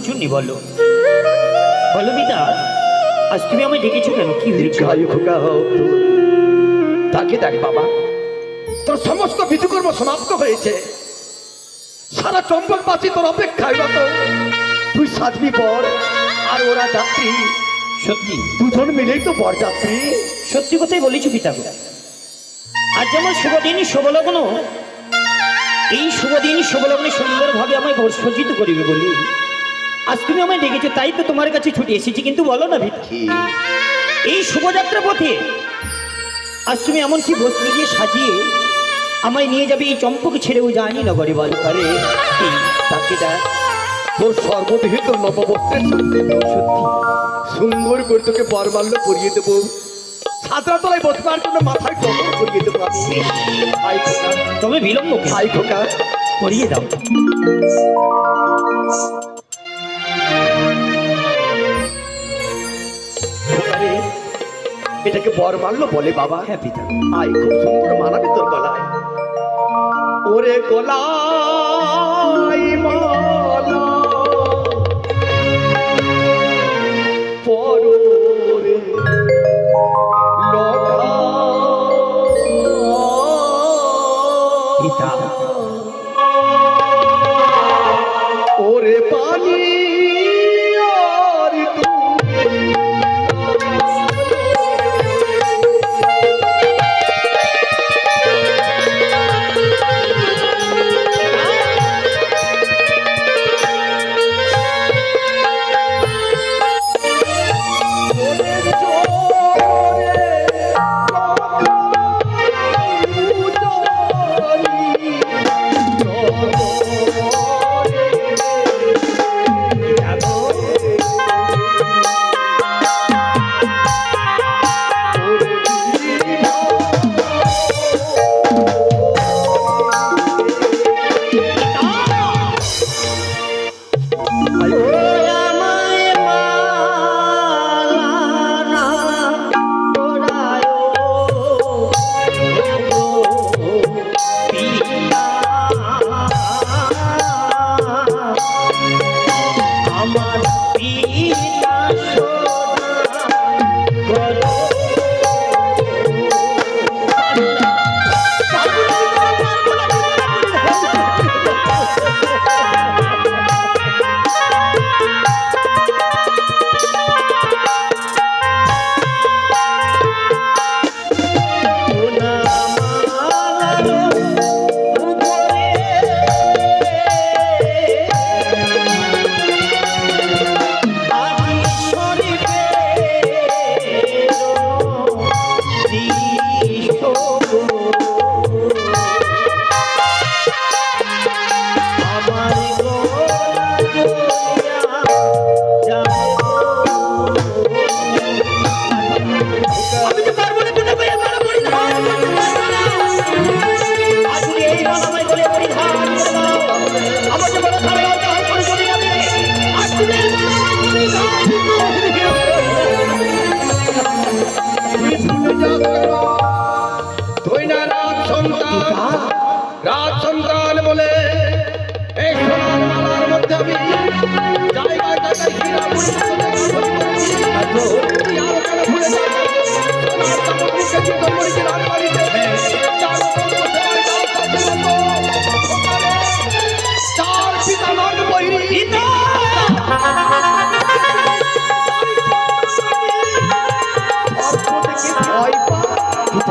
প্রচুর নিবল বলো পিতা আজ তুমি আমায় ডেকেছো কেন? কি তাকে দেখ বাবা। তোর সমস্ত বিধিকর্ম সমাপ্ত হয়েছে। সারা চম্পকবাসী তোর অপেক্ষায় রত। তুই সাজবি পর আর ওরা যাত্রী। সত্যি? দুজন মিলেই তো বর যাত্রী। সত্যি কথাই বলেছ পিতা। আজ যেমন শুভ দিন শুভলগ্ন এই শুভ দিন শুভলগ্নে সুন্দরভাবে আমায় বর সজ্জিত করিবে বলি। আজ তুমি আমায় ডেকেছো তাই তো তোমার কাছে ছুটে এসেছি কিন্তু বলো না পিতা এই শুভযাত্রা পথে আজ তুমি এমন কি বস্ত্র দিয়ে সাজিয়ে আমায় নিয়ে যাবে এই চম্পকে ছেড়েও জানি নগরে বল আরে এই তাকে দেখ তোর সর্বদেহে তোর নববস্ত্রের সাথে সত্যি সুন্দর করে তোকে বরমাল্য পরিয়ে দেবো। ছাত্রা তলায় বসবার জন্য মাথায় টকর করিয়ে দেবো তবে বিলম্ব? আই খোকা। করিয়ে দাও। এটাকে বর মারলো বলে বাবা হ্যাঁ পিতা। আয় খুব সুন্দর মানাবে তোর গলায় ওরে গলায়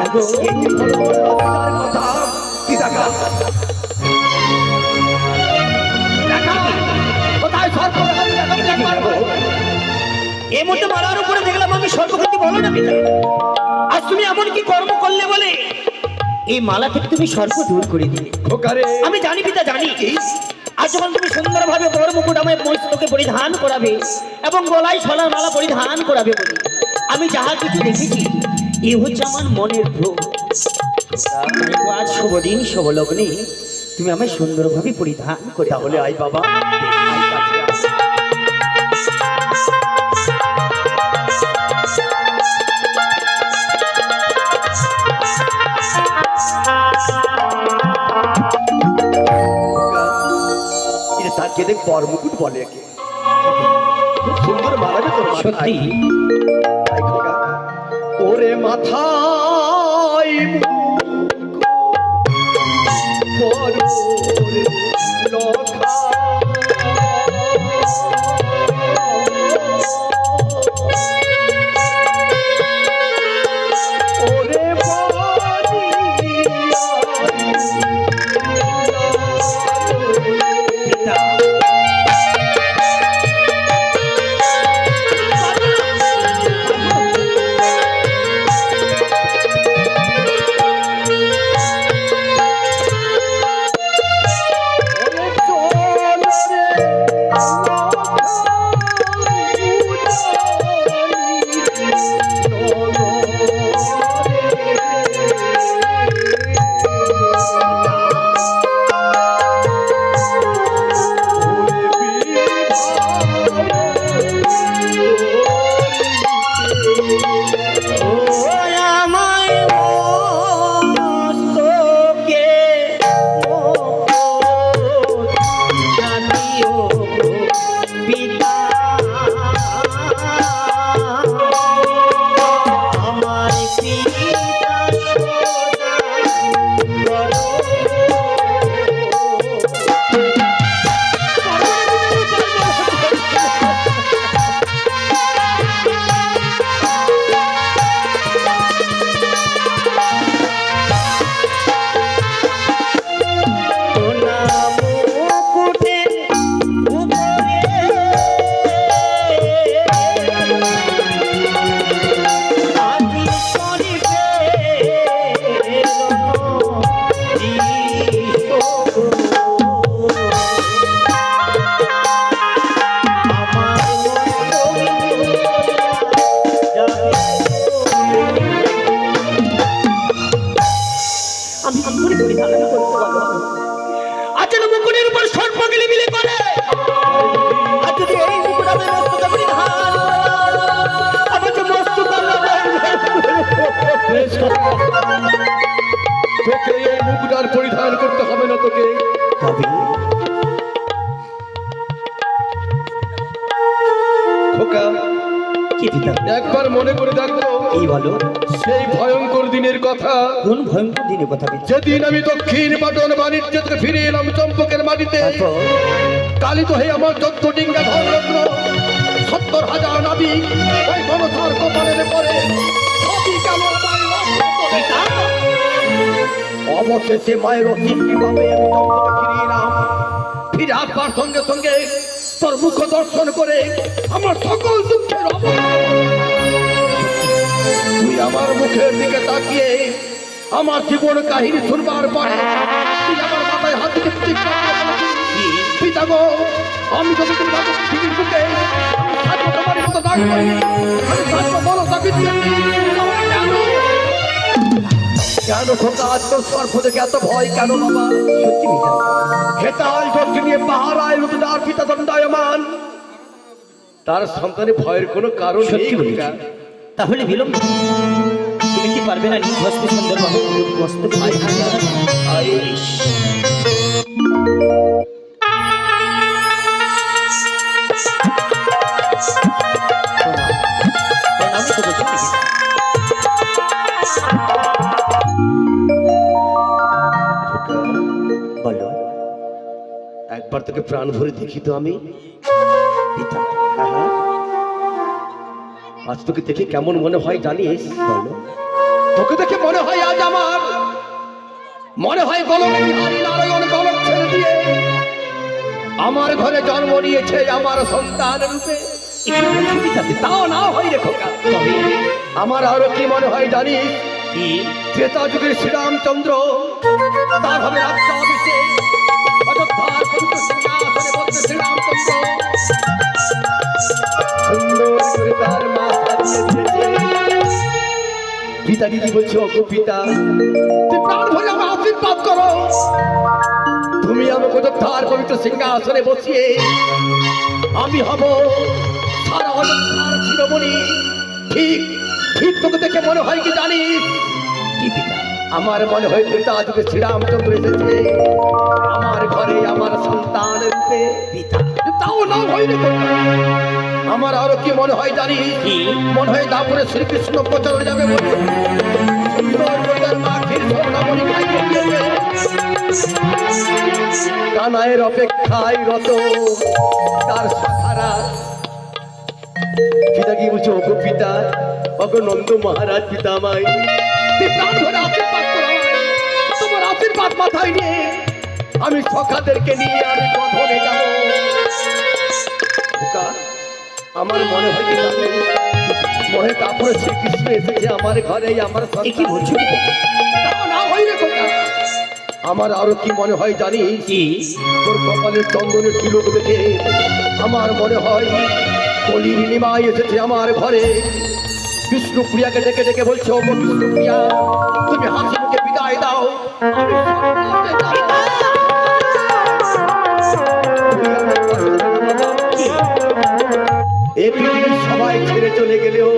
কথা, দেখা। কোথায় সর্প মধ্যে উপরে দেখলাম আমি সর্বক্ষতি বলো না পিতা। আজ তুমি এমন কি কর্ম করলে বলে? এই মালা থেকে তুমি সর্ব দূর করে দিলে। আমি জানি পিতা জানি। আজ যখন তুমি সুন্দরভাবে বড় মুকুট পরিধান করাবে এবং গলায় সোনার মালা পরিধান করাবে বলে আমি যাহা কিছু দেখেছি এ হচ্ছে আমার মনের ভ্রম আজ শুভ দিন শুভ লগ্নে। তুমি আমায় সুন্দরভাবে পরিধান করে তাহলে আই বাবা। তাকে দেখ বর মুকুট বলে একে। খুব সুন্দর মানাবে তোর সত্যি? মাথায় মুখ, তোকে এই পরিধান করতে হবে না তোকে। খোকা একবার মনে করে দেখো। এই বলো। সেই ভয়ঙ্কর দিনের কথা। কোন ভয়ঙ্কর দিনের কথা? যেদিন আমি দক্ষিণ পাটন বাণিজ্য থেকে ফিরে এলাম চম্পকের মাটিতে তারপর? কালিত হয়ে আমার চোদ্দ ডিঙ্গা ধনরত্ন সত্তর হাজার নাবি ওই মনসার কপালের পরে সবই কেমন। অবশেষে মায়ের ফিরে আসবার সঙ্গে সঙ্গে তোর মুখ দর্শন করে আমার সকল দুঃখের তুই আমার মুখের দিকে তাকিয়ে আমার জীবন কাহিনী শুনবার পরে আমার আমি যদি তোমার মতো ডাক করি। আমি বলো তাকে কেন খোকা? আত্মস্পর্শ দেখে এত ভয় কেন বাবা? সত্যি পিতা হেতাল যজ্ঞ নিয়ে পাহারায় লুটদার পিতা দণ্ডায়মান। তার সন্তানে ভয়ের কোনো কারণ সত্যি বলি তাহলে বিলম্ব। তুমি কি পারবে না নিজ হস্তে পরিধান ভাই। একবার তোকে প্রাণ ভরে দেখি তো আমি। পিতা আজ তোকে দেখে কেমন মনে হয় জানিস? বলো। তোকে দেখে মনে হয় আজ আমার। মনে হয় গলক নারায়ণ গলক ছেড়ে দিয়ে আমার ঘরে জন্ম নিয়েছে আমার সন্তান রূপে? তাও না হয় তবে আমার আরও কি মনে হয় জানিস? কি? ত্রেতা যুগের শ্রীরামচন্দ্র তার হবে রাজ্য অভিষেক। পিতা দিদি বলছে ওগো পিতা তুই প্রাণ ভরে আমার আশীর্বাদ করো। তুমি আমাকে অযোধ্যার পবিত্র সিংহাসনে বসিয়ে আমি হব সারা অযোধ্যার শিরোমণি। ঠিক ঠিক তোকে দেখে মনে হয় কি জানিস? কি পিতা? আমার মনে হয় পিতা আজকে শ্রীরামচন্দ্র এসেছে আমার ঘরে আমার সন্তান রূপে পিতা। তাও না হয়নি আমার আরও কি মনে হয় জানিস কি? মনে হয় তারপরে শ্রীকৃষ্ণ প্রচারে যাবে বলে। কানায়ের অপেক্ষায় রত তার শাখারা পিতা কি বলছে ওগো পিতা ওগো নন্দ মহারাজ পিতা আমায় প্রাণ ধরে আশীর্বাদ করো তোমার আশীর্বাদ মাথায় নিয়ে আমি সখাদেরকে নিয়ে আমি কথনে যাব। আমার মনে হয় মনে তারপরে শ্রীকৃষ্ণ এসেছে আমার ঘরে আমার কি সন্তান। বলছো না খোকা। আমার আরও কি মনে হয় জানিস? কি? তোর কপালের চন্দনের তিলক দেখে আমার মনে হয় কলির নিমাই এসেছে আমার ঘরে। বিষ্ণুপ্রিয়াকে ডেকে ডেকে বলছে, ও বিষ্ণুপ্রিয়া, তুমি হাসি মুখে বিদায় দাও। এ সবাই ছেড়ে চলে গেলেও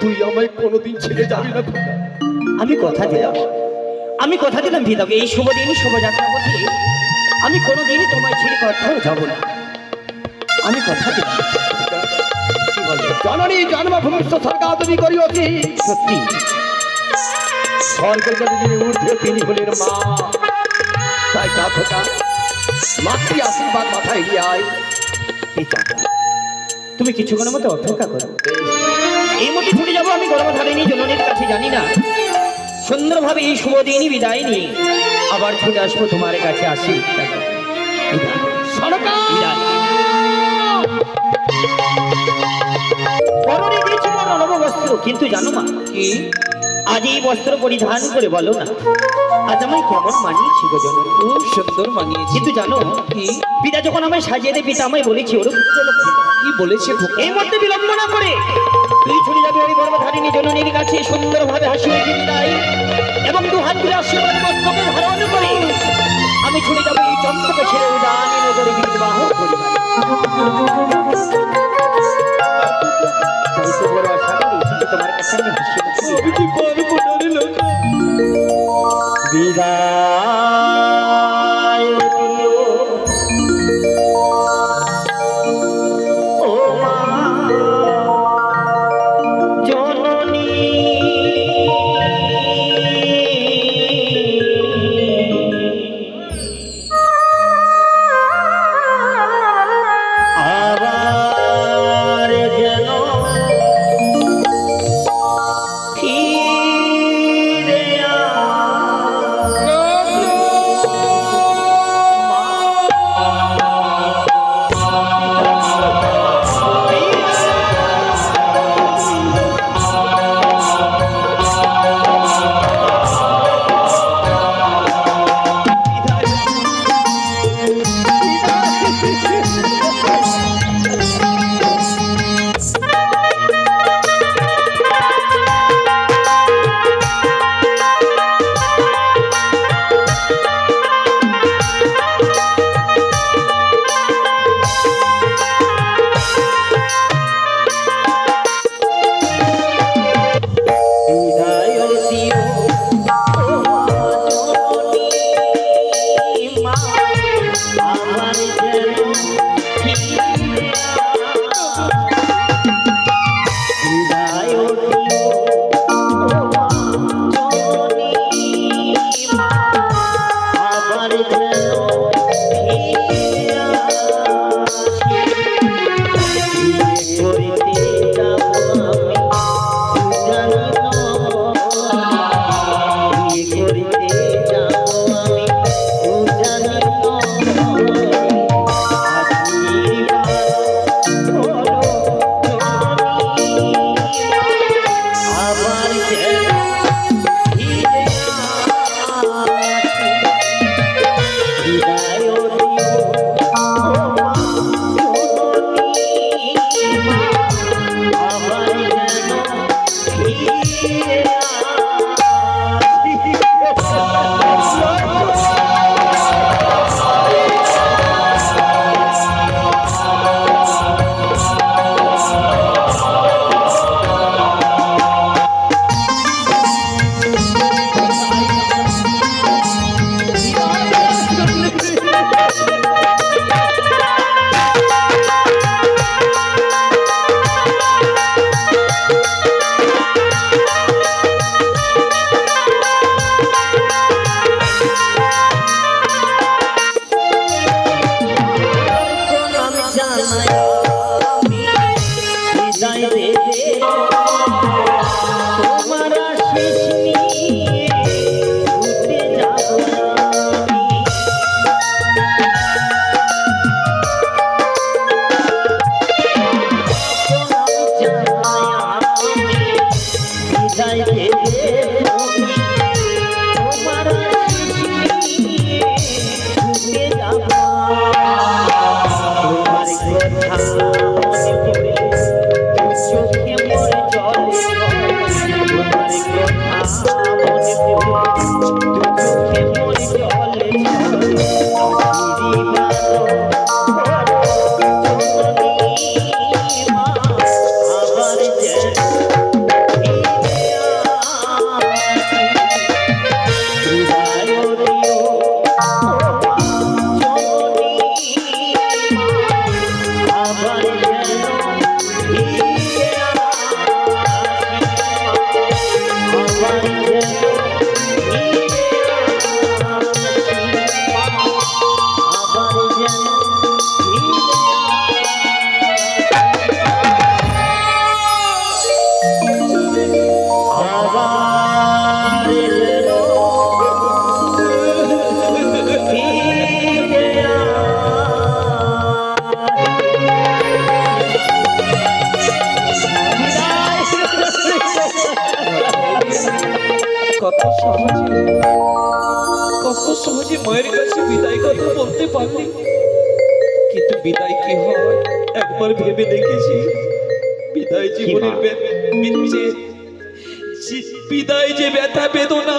তুই আমায় কোনোদিন ছেড়ে যাবি না আমি কথা দিলাম। আমি কথা দিলাম পিতাকে এই শুভ দিন শোভাযাত্রা পথে আমি কোনোদিনই তোমায় ছেড়ে কোথাও যাব না। আমি কথা দিলাম। জননী জন্মভূমিষ্ঠ সরকার তুমি করিওছি সত্যি। স্বর্গের যিনি ঊর্ধ্বে তিনি হলেন মা তাই মাতৃ আশীর্বাদ মাথায় আয়। পিতা তুমি কিছুক্ষণের মতো অপেক্ষা করো। এই মধ্যে ছুটে যাব আমি গর্ভধারিণী জননীর কাছে জানি না। সুন্দরভাবে এই শুভ দিনই বিদায় নিয়ে আবার ছুটে আসব তোমার কাছে আসি বিদায়। অনব কিন্তু জানো মা কি? আজ এই বস্ত্র পরিধান করে বলো না। আজ আমায় কেমন মানিয়েছি গো জননী? খুব সুন্দর মানিয়েছে। কিন্তু জানো কি? পিতা যখন আমায় সাজিয়ে দেয় পিতা আমায় বলেছি ওর কি বলেছে? এই মধ্যে বিলম্ব না করে তুই ছুটে যাবে ওই গর্ভধারিণী জননীর কাছে সুন্দরভাবে হাসি মুখে বিদায় এবং দু হাত তুলে আশীর্বাদ বস্ত্রকে ধারণ করে আমি ছুটে যাব এই চম্পক ছেড়ে উদানি নগরে বিবাহ করি তোমার কাছে বিদায়। সহজে। কত সহজে মায়ের কাছে বিদায় কথা বলতে পারলি? কিন্তু বিদায় কি হয়? একবার ভেবে দেখেছি। বিদায় জীবনের বিদায় যে ব্যথা বেদনা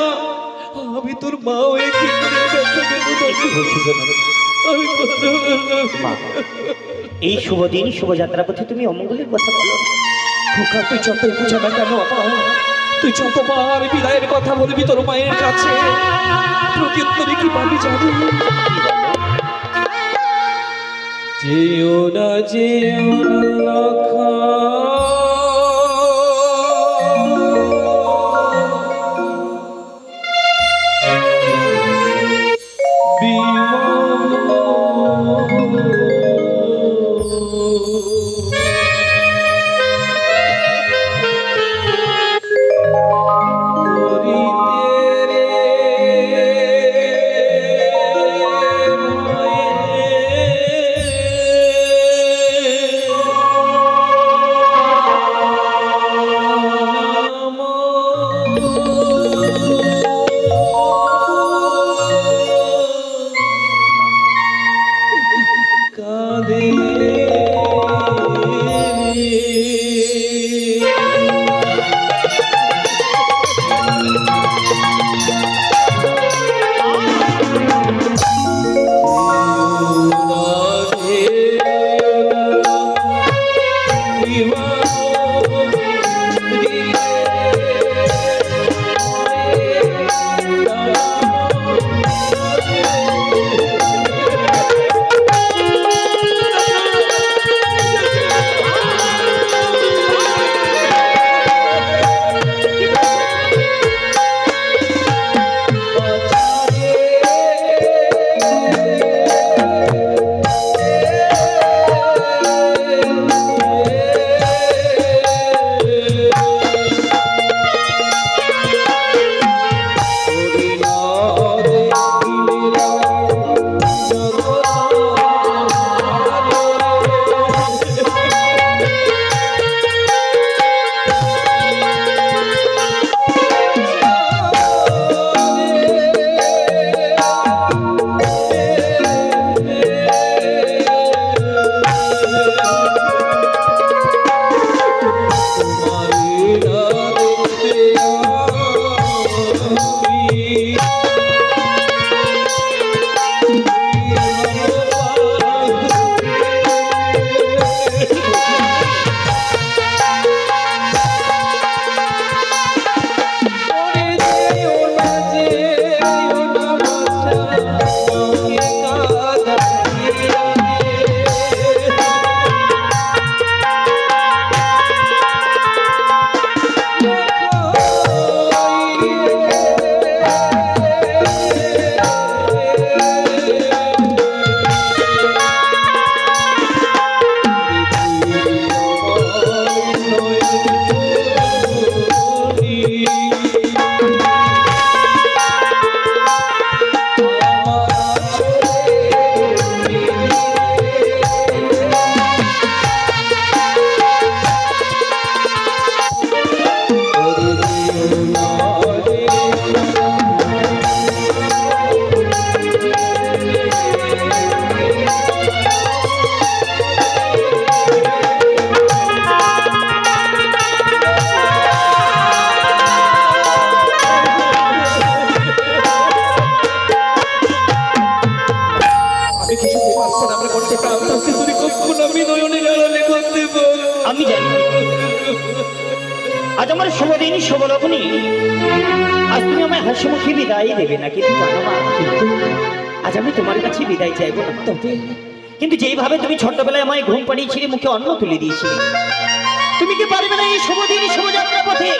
আমি তোর মা হয়ে কি করে ব্যথা বেদনা। এই শুভ দিন। শুভযাত্রা পথে তুমি অমঙ্গলের কথা বলো। খোকা তুই যতই বুঝা না কেন তুই যতবার বিদায়ের কথা বলবি, তোর মায়ের কাছে। প্রত্যুত্তরে কি পাবি জানি? যেও না যেও না তবে কিন্তু যেইভাবে তুমি ছোট্টবেলায় আমায় ঘুম পাড়িয়েছিলে মুখে অন্ন তুলে দিয়েছিলে। তুমি কি পারবে না এই শুভদিন শুভযাত্রা পথে?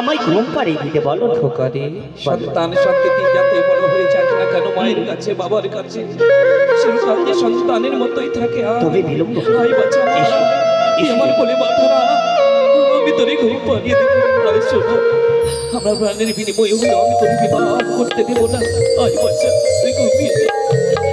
আমায় ঘুম পাড়িয়ে দিতে বলো না? খোকারে সন্তান সন্ততি যাতে বড় হয়ে যাক না কেন মায়ের কাছে বাবার কাছে? সেই কাছে সন্তানের মতোই থাকে আর। তবে বিলম্ব আই বাচ্চা আমার কোলে মাথারা আমি তোরে ঘুম পাড়িয়ে দেবো। আয় শোনো। আমরা প্রাণের বিনিময় হলেও আমি তোরে বিবাহ করতে দেব না। আয় বাচ্চা তুই ঘুমিয়ে যা। ঘুমিয়ে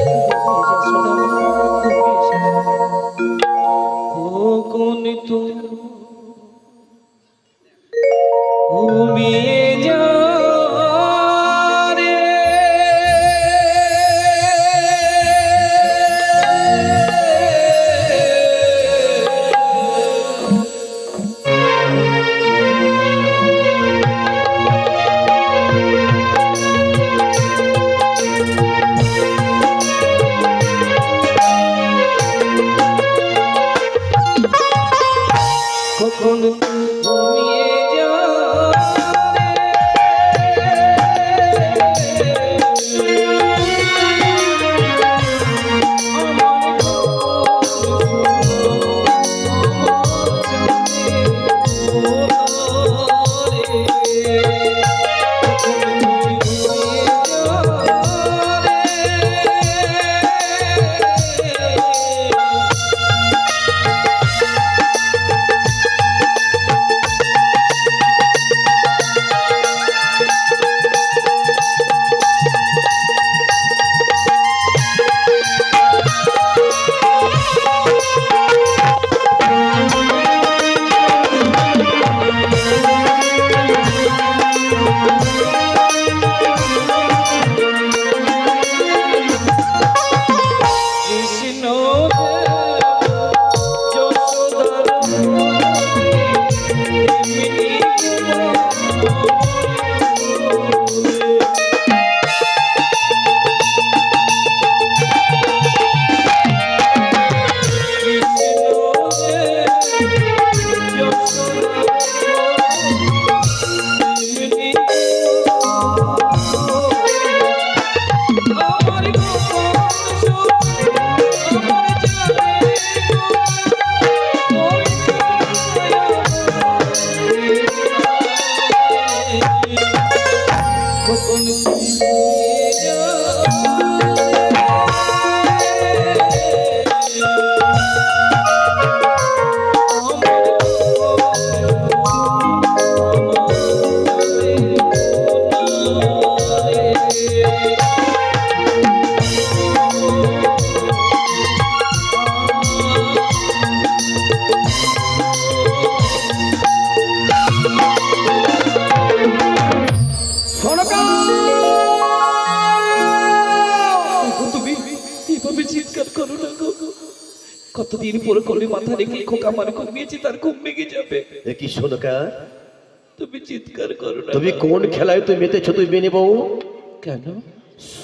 তুমি চিৎকার করো তুমি কোন খেলায় তুমি মেতেছ তুমি বউ কেন?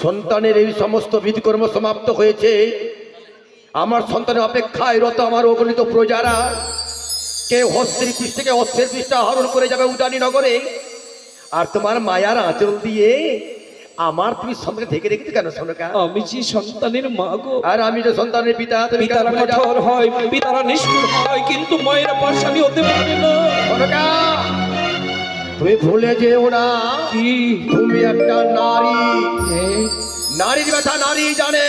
সন্তানের এই সমস্ত বিধিকর্ম সমাপ্ত হয়েছে। আমার সন্তানের অপেক্ষায় রত আমার অগণিত প্রজারা। কে হস্তের পৃষ্ঠ থেকে অস্ত্রের পৃষ্ঠা করে যাবে উদানী নগরে আর তোমার মায়ার আঁচল দিয়ে আমার তুমি সঙ্গে ঢেকে রেখেছো কেন সোনকা? আমি যে সন্তানের মা গো। আর আমি যে সন্তানের পিতা পিতারা কঠোর হয় পিতারা নিষ্ঠুর হয় কিন্তু মায়েরা পাশানি হতে পারে না। সোনকা তুমি ভুলে যেও না। কি? তুমি একটা নারী। নারীর ব্যথা নারী জানে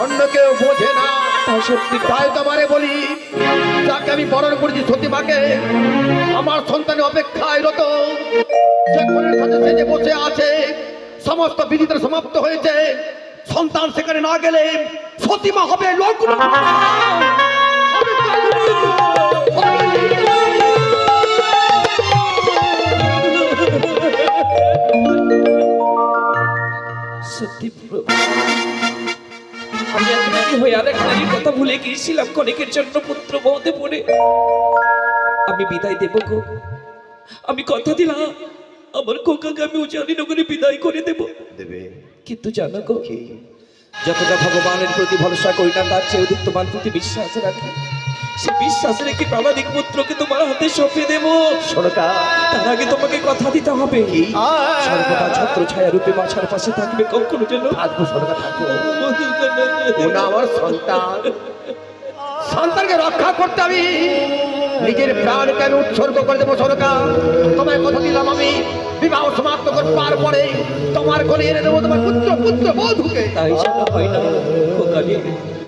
অন্য কেউ বোঝে না। সত্যি। তাই তোমারে বলি যাকে আমি বরণ করেছি সত্যি সতীমাকে আমার সন্তানের অপেক্ষায় রত। যে কোণের সাথে সে যে বসে আছে। সমস্ত বিধিতে সমাপ্ত হয়েছে। সন্তান সেখানে না গেলে সতীমা হবে লোক আমি হয়ে ভুলে পুত্র আমি বিদায় আমি কথা দিলাম। আমার কোকাকে আমি নগরে বিদায় করে দেব। দেবে। কিন্তু জানো গো যতটা ভগবানের প্রতি ভরসা করি না তার চেয়ে অধিক তোমার প্রতি বিশ্বাস রাখি। সে বিশ্বাস রেখে প্রাণাদিক পুত্রকে তোমার হাতে সঁপে দেব। সরকা। তার আগে তোমাকে কথা দিতে হবে। সর্বদা ছত্র ছায়া রূপে বাছার পাশে থাকবে কখনো যেন। থাকব সরকা থাকব। আমার সন্তান। সন্তানকে রক্ষা করতে আমি নিজের প্রাণকে আমি উৎসর্গ করে দেবো সরকার। তোমায় কথা দিলাম আমি। বিবাহ সমাপ্ত করবার পরে তোমার ঘরে এনে দেবো তোমার পুত্র পুত্র বোধ তাই হয়